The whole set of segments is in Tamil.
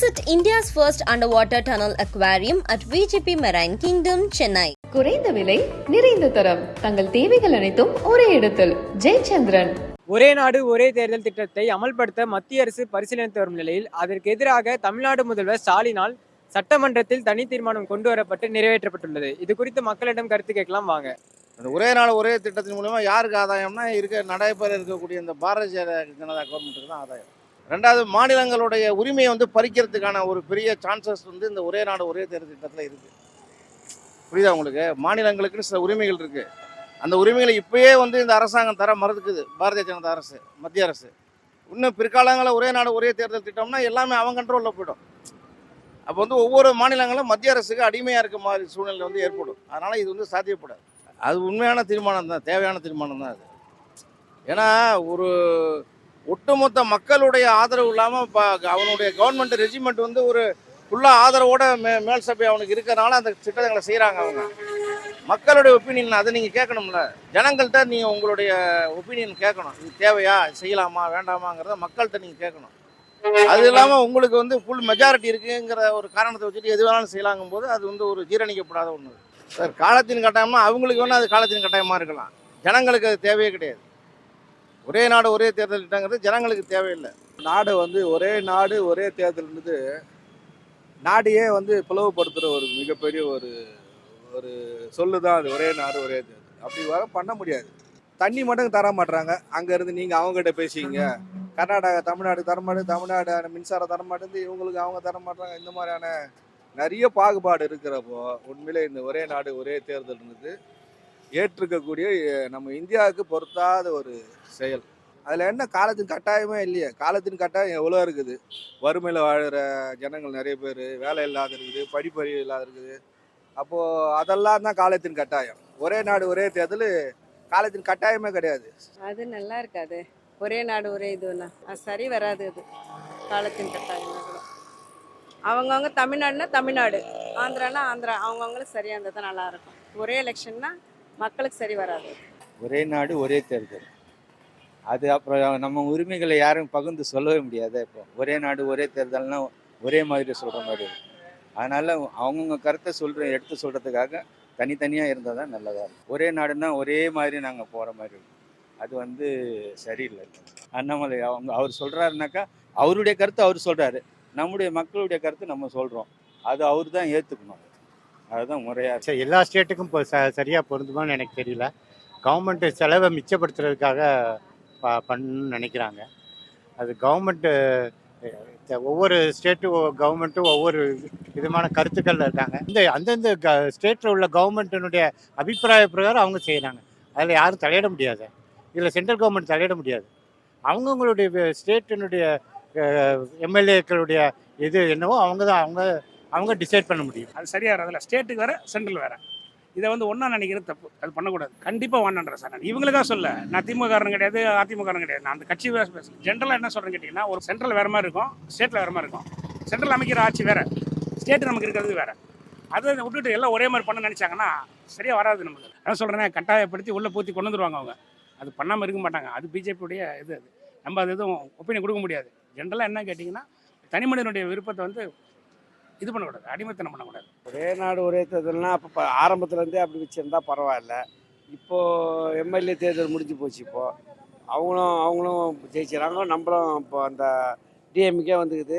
Visit India's first underwater tunnel aquarium at VGP Marine Kingdom, Chennai. குறைந்த விலை நிறைந்த தரம். தங்கள் தேவைகள் அனைத்தும் ஒரே இடத்தில். ஜெயச்சந்திரன். ஒரே நாடு ஒரே தேர்தல் திட்டத்தை அமல்படுத்த மத்திய அரசு பரிசீலனித்து வரும் நிலையில் அதற்கு எதிராக தமிழ்நாடு முதல்வர் ஸ்டாலினால் சட்டமன்றத்தில் தனி தீர்மானம் கொண்டு வரப்பட்டு நிறைவேற்றப்பட்டுள்ளது. இது குறித்து மக்களிடம் கருத்து கேட்கலாம் வாங்க. அந்த ஒரே நாள் ஒரே திட்டத்தின் மூலமா யாருக்கு ஆதாயம்னா இருக்க நடைபெற இருக்கக்கூடிய இந்த பாரதிய ஜனதா கவர்மெண்ட்டுக்கு தான் ஆதாயம். ரெண்டாவது மாநிலங்களுடைய உரிமையை வந்து பறிக்கிறதுக்கான ஒரு பெரிய சான்சஸ் வந்து இந்த ஒரே நாடு ஒரே தேர்தல் திட்டத்தில் இருக்குது புரியுதா உங்களுக்கு? மாநிலங்களுக்குன்னு சில உரிமைகள் இருக்குது அந்த உரிமைகளை இப்போயே வந்து இந்த அரசாங்கம் தர மறுக்குது. பாரதிய ஜனதா அரசு மத்திய அரசு. இன்னும் பிற்காலங்களில் ஒரே நாடு ஒரே தேர்தல் திட்டம்னா எல்லாமே அவன் கண்ட்ரோலில் போயிடும். அப்போ வந்து ஒவ்வொரு மாநிலங்களும் மத்திய அரசுக்கு அடிமையாக இருக்க மாதிரி சூழ்நிலை வந்து ஏற்படும். அதனால் இது வந்து சாத்தியப்படாது. அது உண்மையான தீர்மானம் தான் தேவையான தீர்மானம் தான் அது. ஏன்னா ஒரு ஒட்டுமொத்த மக்களுடைய ஆதரவு இல்லாமல் இப்போ அவனுடைய கவர்மெண்ட் ரெஜிமெண்ட் வந்து ஒரு ஃபுல்லாக ஆதரவோட மே மேல் சபை அவனுக்கு இருக்கிறனால அந்த திட்டங்களை செய்கிறாங்க அவங்க. மக்களுடைய ஒப்பீனியன் அதை நீங்கள் கேட்கணும்ல. ஜனங்கள்கிட்ட நீங்கள் உங்களுடைய ஒப்பீனியன் கேட்கணும். இது தேவையா? செய்யலாமா? வேண்டாமாங்கிறத மக்கள்கிட்ட நீங்கள் கேட்கணும். அது இல்லாமல் உங்களுக்கு வந்து ஃபுல் மெஜாரிட்டி இருக்குங்கிற ஒரு காரணத்தை வச்சுட்டு எது வேணாலும் செய்யலாங்கும் போது அது வந்து ஒரு ஜீரணிக்கப்படாத ஒன்று சார் காலத்தின் கட்டாயமாக அவங்களுக்கு வேணால் அது காலத்தின் கட்டாயமாக இருக்கலாம். ஜனங்களுக்கு அது தேவையே கிடையாது. ஒரே நாடு ஒரே தேர்தல் திட்டங்கிறது ஜனங்களுக்கு தேவையில்லை. நாடு வந்து ஒரே நாடு ஒரே தேர்தல்ன்றது நாடையே வந்து பிளவுபடுத்துகிற ஒரு மிகப்பெரிய ஒரு ஒரு சொல்லு தான் அது. ஒரே நாடு ஒரே தேர்தல். அப்படி வர பண்ண முடியாது. தண்ணி மட்டும் தர மாட்டுறாங்க அங்கேருந்து நீங்கள் அவங்ககிட்ட பேசிங்க கர்நாடகா தமிழ்நாடு தரமாட்டு தமிழ்நாடு மின்சாரம் தரமாட்டேந்து இவங்களுக்கு அவங்க தர மாட்டுறாங்க இந்த மாதிரியான நிறைய பாகுபாடு இருக்கிறப்போ உண்மையிலே இந்த ஒரே நாடு ஒரே தேர்தல் இருந்தது ஏற்றிருக்கக்கூடிய நம்ம இந்தியாவுக்கு பொருத்தாத ஒரு செயல். அதில் என்ன காலத்தின் கட்டாயமே இல்லையே. காலத்தின் கட்டாயம் எவ்வளோ இருக்குது? வறுமையில் வாழ்கிற ஜனங்கள் நிறைய பேர் வேலை இல்லாத இருக்குது படிப்பறிவு இல்லாத இருக்குது. அப்போது அதெல்லாம் தான் காலத்தின் கட்டாயம். ஒரே நாடு ஒரே தேர்தல் காலத்தின் கட்டாயமே கிடையாது. அது நல்லா இருக்காது. ஒரே நாடு ஒரே இதுன்னா. அது சரி வராது அது. காலத்தின் கட்டாயம் அவங்கவுங்க தமிழ்நாடுனா தமிழ்நாடு. ஆந்திரானா ஆந்திரா. அவங்கவுங்களுக்கு சரியாக இருந்தால் தான் நல்லா இருக்கும். ஒரே எலெக்ஷன்னா மக்களுக்கு சரி வராது. ஒரே நாடு ஒரே தேர்தல். அது அப்புறம் நம்ம உரிமைகளை யாரும் பகிர்ந்து சொல்லவே முடியாது. இப்போ ஒரே நாடு ஒரே தேர்தல்னா ஒரே மாதிரி சொல்கிற மாதிரி இருக்கும் அதனால் அவங்கவுங்க கருத்தை சொல்கிற எடுத்து சொல்கிறதுக்காக தனித்தனியாக இருந்தால் தான் நல்லதாக இருக்கும். ஒரே நாடுனா ஒரே மாதிரி நாங்கள் போகிற மாதிரி இருக்கும். அது வந்து சரியில்லை. அண்ணாமலை அவங்க அவர் சொல்கிறாருனாக்கா அவருடைய கருத்தை அவர் சொல்கிறாரு நம்முடைய மக்களுடைய கருத்து நம்ம சொல்கிறோம் அது அவர் தான் ஏற்றுக்கணும் அதுதான் முறையாக சரி எல்லா ஸ்டேட்டுக்கும் இப்போ ச சரியாக பொருந்துமான்னு எனக்கு தெரியல. கவர்மெண்ட்டு செலவை மிச்சப்படுத்துறதுக்காக ப பண்ணணும்னு நினைக்கிறாங்க. அது கவர்மெண்ட்டு ஒவ்வொரு ஸ்டேட்டும் கவர்மெண்ட்டும் ஒவ்வொரு விதமான கருத்துக்களில் இருக்காங்க. இந்த அந்தந்த க ஸ்டேட்டில் உள்ள கவர்மெண்ட்டினுடைய அபிப்பிராய பிரகாரம் அவங்க செய்கிறாங்க அதில் யாரும் தலையிட முடியாது. இதில் சென்ட்ரல் கவர்மெண்ட் தலையிட முடியாது. அவங்கவுங்களுடைய ஸ்டேட்டினுடைய எம்எல்ஏக்களுடைய இது என்னவோ அவங்க தான் அவங்க அவங்க டிசைட் பண்ண முடியும். அது சரியாக வராதுல ஸ்டேட்டுக்கு வேற சென்ட்ரல் வேற. இதை வந்து ஒன்றா நினைக்கிறது தப்பு. அது பண்ணக்கூடாது. கண்டிப்பாக வேண்டான்ற சார் நான் இவங்களுக்காக சொல்ல நான் திமுக காரன் கிடையாது அதிமுக காரன் கிடையாது. நான் அந்த கட்சி வேறு பேசல. ஜென்ரலாக என்ன சொல்கிறேன்னு கேட்டிங்கன்னா ஒரு சென்ட்ரல் வேற மாதிரி இருக்கும் ஸ்டேட்டில் வேற மாதிரி இருக்கும். சென்ட்ரல் அமைக்கிற ஆட்சி வேற. ஸ்டேட் நமக்கு இருக்கிறது வேற. அதை விட்டுட்டு எல்லாம் ஒரே மாதிரி பண்ண நினச்சாங்கன்னா சரியாக வராது நமக்கு. அதான் சொல்கிறேன் கட்டாயப்படுத்தி உள்ளே பூத்தி கொண்டு வந்துருவாங்க அவங்க. அது பண்ணாமல் இருக்க மாட்டாங்க. அது பிஜேபியுடைய இது அது. நம்ம அது எதுவும் ஒப்பீனியன் கொடுக்க முடியாது. ஜென்ரலாக என்ன கேட்டிங்கன்னா தனி மனிதனுடைய விருப்பத்தை வந்து இது பண்ணக்கூடாது. அடிமைத்தனம் பண்ணக்கூடாது. ஒரே நாடு ஒரே தேர்தல்னா அப்போ ஆரம்பத்துலேருந்தே அப்படி வச்சுருந்தா பரவாயில்ல. இப்போது எம்எல்ஏ தேர்தல் முடிஞ்சு போச்சு இப்போது அவங்களும் அவங்களும் ஜெயிச்சுறாங்க. நம்மளும் இப்போ அந்த டிஎம்கே வந்துக்குது.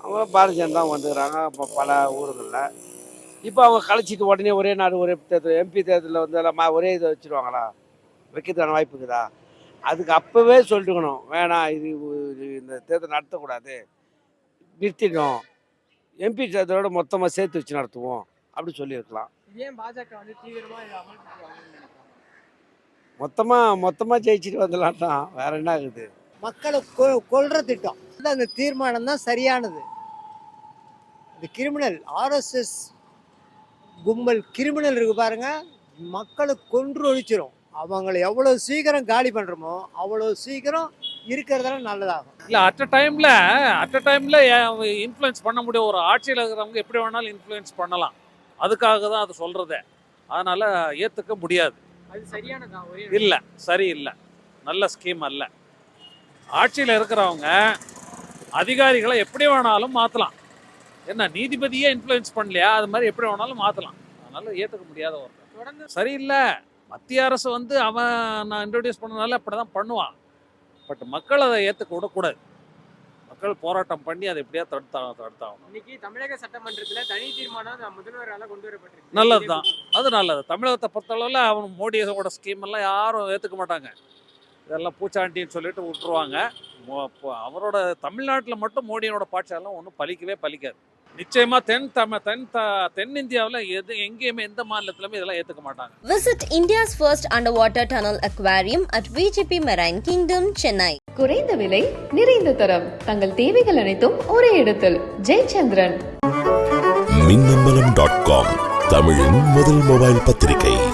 அவங்க பாரதிய ஜனதா வந்துக்கிறாங்க இப்போ பல ஊருகளில். இப்போ அவங்க கழிச்சிட்டு உடனே ஒரே நாடு ஒரே தேர்தல் எம்பி தேர்தலில் வந்து எல்லாம் ஒரே இதை வச்சுருவாங்களா? வைக்கிறதுக்கான வாய்ப்பு இருக்குதா? அதுக்கு அப்போவே சொல்லிட்டுக்கணும் வேணாம் இது இது இந்த தேர்தல் நடத்தக்கூடாது. நிறுத்திடும் எம்பி தேர்தலோட மொத்தமாக சேர்த்து வச்சு நடத்துவோம் அப்படி சொல்லியிருக்கலாம். ஏன் பாஜக வந்து தீவிரமா இதை அமல்படுத்துவாங்கன்னு நினைக்கிறேன் மொத்தமாக மொத்தமாக ஜெயிச்சுட்டு வந்துடலாம் தான் வேற என்ன ஆகுது? மக்களை கொ கொல்ற திட்டம். அந்த தீர்மானம் தான் சரியானது. இந்த கிரிமினல். ஆர்எஸ்எஸ் கும்பல் கிரிமினல் இருக்கு பாருங்க. மக்களை கொன்று ஒழிச்சிரும். அவங்களை எவ்வளோ சீக்கிரம் காலி பண்ணுறோமோ அவ்வளோ சீக்கிரம் இருக்கிறதெல்லாம் நல்லதாகும். இல்லை அட் அ டைமில் அட் அ டைமில் இன்ஃப்ளூயன்ஸ் பண்ண முடியும்? ஒரு ஆட்சியில் இருக்கிறவங்க எப்படி வேணாலும் இன்ஃப்ளூயன்ஸ் பண்ணலாம். அதுக்காக தான் அது சொல்கிறதே அதனால் ஏற்றுக்க முடியாது. அது சரியானதா? இல்லை சரியில்லை நல்ல ஸ்கீம் அல்ல. ஆட்சியில் இருக்கிறவங்க அதிகாரிகளை எப்படி வேணாலும் மாற்றலாம் என்ன நீதிபதியே இன்ஃப்ளூயன்ஸ் பண்ணலையா? அது மாதிரி எப்படி வேணாலும் மாற்றலாம் அதனால ஏற்றுக்க முடியாத ஒரு தொடர்ந்து சரியில்லை மத்திய அரசு வந்து அவன் நான் இன்ட்ரடியூஸ் பண்ணனால அப்படி தான் பண்ணுவான். பட் மக்கள் அதை ஏற்றுக்க விடக்கூடாது மக்கள் போராட்டம் பண்ணி அதை எப்படியா தடுத்தா தடுத்தாகணும். இன்னைக்கு தமிழக சட்டமன்றத்துல தனி தீர்மானம் முதல்வரால கொண்டு வரப்பட்டிருக்கு. நல்லது தான் அது நல்லது. தமிழகத்தை பொறுத்தளவில் அவன் மோடியோட ஸ்கீம் எல்லாம் யாரும் ஏற்றுக்க மாட்டாங்க. இதெல்லாம் பூச்சாண்டின்னு சொல்லிட்டு விட்டுருவாங்க. அவரோட தமிழ்நாட்டில் மட்டும் மோடியோட பாட்சியெல்லாம் ஒன்றும் பலிக்கவே பலிக்காது நிச்சயமா தென் தமிழ் தென் த- தென்னிந்தியாவில் எது எங்கேயுமே எந்த மாநிலத்திலுமே இதெல்லாம் ஏற்றுக்க மாட்டாங்க. Visit India's first underwater tunnel aquarium at VGP Marine Kingdom, Chennai. குறைந்த விலை நிறைந்த தரம். தங்கள் தேவைகள் அனைத்தும் ஒரே இடத்தில். ஜெயச்சந்திரன். மின்னம்பலம் டாட் காம் தமிழின் முதல் மொபைல் பத்திரிகை.